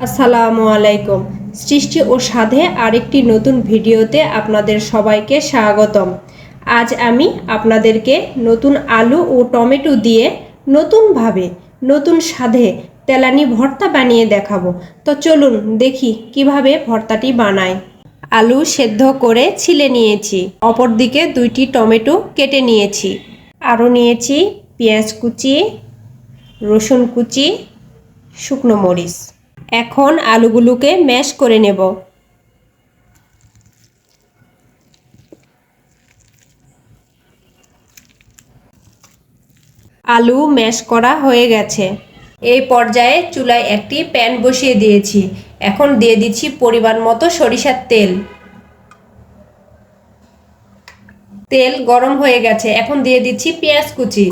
আসসালামু আলাইকুম। সৃষ্টি ও সাধে আরেকটি নতুন ভিডিওতে আপনাদের সবাইকে স্বাগতম। আজ আমি আপনাদেরকে নতুন আলু ও টমেটো দিয়ে নতুনভাবে নতুন স্বাদে তেলানি ভর্তা বানিয়ে দেখাবো। তো চলুন দেখি কীভাবে ভর্তাটি বানায়। আলু সেদ্ধ করে ছিলে নিয়েছি। অপরদিকে দুইটি টমেটো কেটে নিয়েছি। আরও নিয়েছি পেঁয়াজ কুচি, রসুন কুচি, শুকনো মরিচ। এখন আলুগুলোকে ম্যাশ করে নেব। আলু ম্যাশ করা হয়ে গেছে। এই পর্যায়ে চুলায় একটি প্যান বসিয়ে দিয়েছি। এখন দিয়ে দিচ্ছি পরিমাণ মতো সরিষার তেল। তেল গরম হয়ে গেছে। এখন দিয়ে দিচ্ছি পেঁয়াজ কুচি।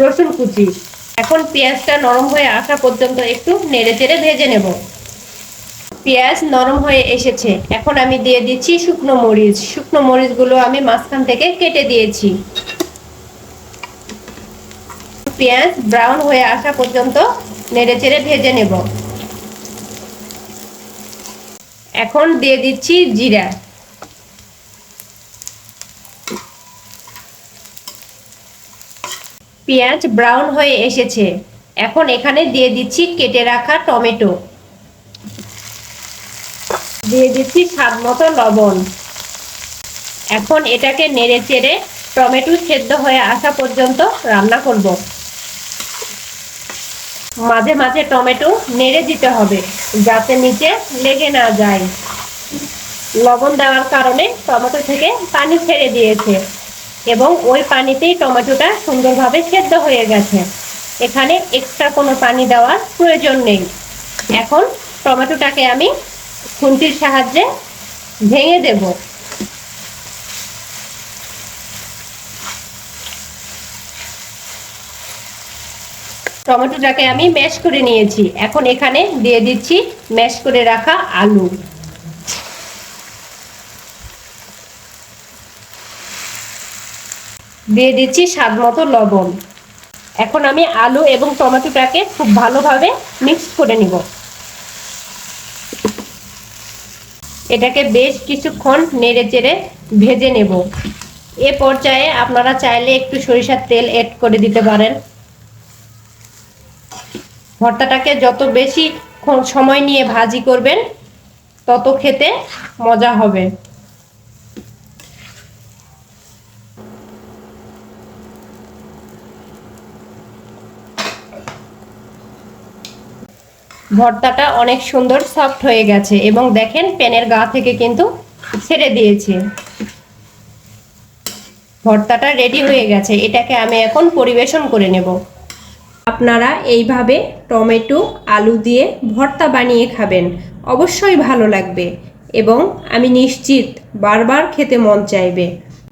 রসুন কুচি। এখন পেঁয়াজটা নরম হয়ে আসা পর্যন্ত একটু নেড়ে চেড়ে ভেজে নেব। পেঁয়াজ নরম হয়ে এসেছে। এখন আমি দিয়ে দিচ্ছি শুকনো মরিচ। শুকনো মরিচগুলো আমি মাঝখান থেকে কেটে দিয়েছি। পেঁয়াজ ব্রাউন হয়ে আসা পর্যন্ত নেড়ে চেড়ে ভেজে নেব। এখন দিয়ে দিচ্ছি জিরা। পেঁয়াজ ব্রাউন হয়ে এসেছে। এখন এখানে দিয়ে দিচ্ছি কেটে রাখা টমেটো। দিয়ে দিচ্ছি স্বাদ মতো লবণ। এখন এটাকে নেড়ে চেড়ে টমেটো সেদ্ধ হয়ে আসা পর্যন্ত রান্না করব। মাঝে মাঝে টমেটো নেড়ে দিতে হবে, যাতে নিচে লেগে না যায়। লবণ দেওয়ার কারণে টমেটো থেকে পানি ছেড়ে দিয়েছে। এবং ওই পানিতেই টমেটোটা সুন্দরভাবে সেদ্ধ হয়ে গেছে। এখানে এক্সট্রা কোনো পানি দেওয়ার প্রয়োজন নেই। এখন টমেটোটাকে আমি খুন্তির সাহায্যে ভেঙে দেব। টমেটোটাকে আমি ম্যাশ করে নিয়েছি। এখন এখানে দিয়ে দিচ্ছি ম্যাশ করে রাখা আলু। দিয়ে দিচ্ছি স্বাদ মতো লবণ। এখন আমি আলু এবং টমেটোটাকে খুব ভালোভাবে মিক্স করে নিব। এটাকে বেশ কিছুক্ষণ নেড়ে চেড়ে ভেজে নেব। এ পর্যায়ে আপনারা চাইলে একটু সরিষার তেল এড করে দিতে পারেন। ভর্তাটাকে যত বেশি সময় নিয়ে ভাজি করবেন, তত খেতে মজা হবে। ভর্তাটা অনেক সুন্দর সফট হয়ে গেছে এবং দেখেন প্যানের গা থেকে কিন্তু ছেড়ে দিয়েছে। ভর্তাটা রেডি হয়ে গেছে, এটাকে আমি এখন পরিবেশন করে নেব। আপনারা এইভাবে টমেটো, আলু দিয়ে ভর্তা বানিয়ে খাবেন, অবশ্যই ভালো লাগবে এবং আমি নিশ্চিত বারবার খেতে মন চাইবে।